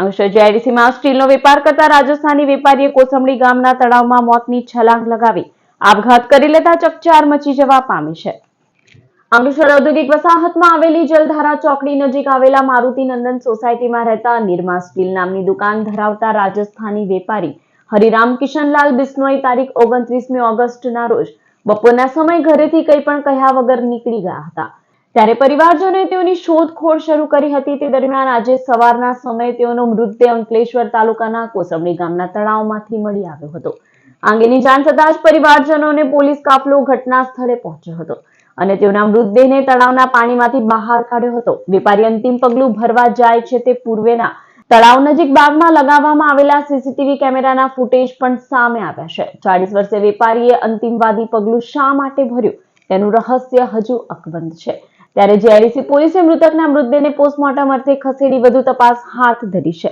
અંકલેશ્વર જીઆઈડીસીમાં સ્ટીલનો વેપાર કરતા રાજસ્થાની વેપારીએ કોસંબડી ગામના તળાવમાં મોતની છલાંગ લગાવી. આપઘાત કરી લેતા ચકચાર મચી જવા પામી છે. અંકલેશ્વર ઔદ્યોગિક વસાહતમાં આવેલી જલધારા ચોકડી નજીક આવેલા મારુતિ નંદન સોસાયટીમાં રહેતા નિર્મા સ્ટીલ નામની દુકાન ધરાવતા રાજસ્થાની વેપારી હરિરામ કિશનલાલ બિસ્નોઈ તારીખ ઓગણત્રીસમી ઓગસ્ટના રોજ બપોરના સમય ઘરેથી કંઈ પણ કહ્યા વગર નીકળી ગયા હતા. ત્યારે પરિવારજનોએ તેઓની શોધખોળ શરૂ કરી હતી. તે દરમિયાન આજે સવારના સમયે તેઓનો મૃતદેહ અંકલેશ્વર તાલુકાના કોસંબડી ગામના તળાવમાંથી મળી આવ્યો હતો. આ અંગેની જાણ થતાં જ પરિવારજનોને પોલીસ કાફલો ઘટના સ્થળે પહોંચ્યો હતો અને તેઓના મૃતદેહને તળાવના પાણીમાંથી બહાર કાઢ્યો હતો. વેપારી અંતિમ પગલું ભરવા જાય છે તે પૂર્વેના તળાવ નજીક બાગમાં લગાવવામાં આવેલા સીસીટીવી કેમેરાના ફૂટેજ પણ સામે આવ્યા છે. ચાલીસ વર્ષે વેપારીએ અંતિમવાદી પગલું શા માટે ભર્યું? તેનું રહસ્ય હજુ અકબંધ છે. ત્યારે જીઆઈડીસી પોલીસે મૃતકના મૃતદેહને પોસ્ટમોર્ટમ અર્થે ખસેડી વધુ તપાસ હાથ ધરી છે.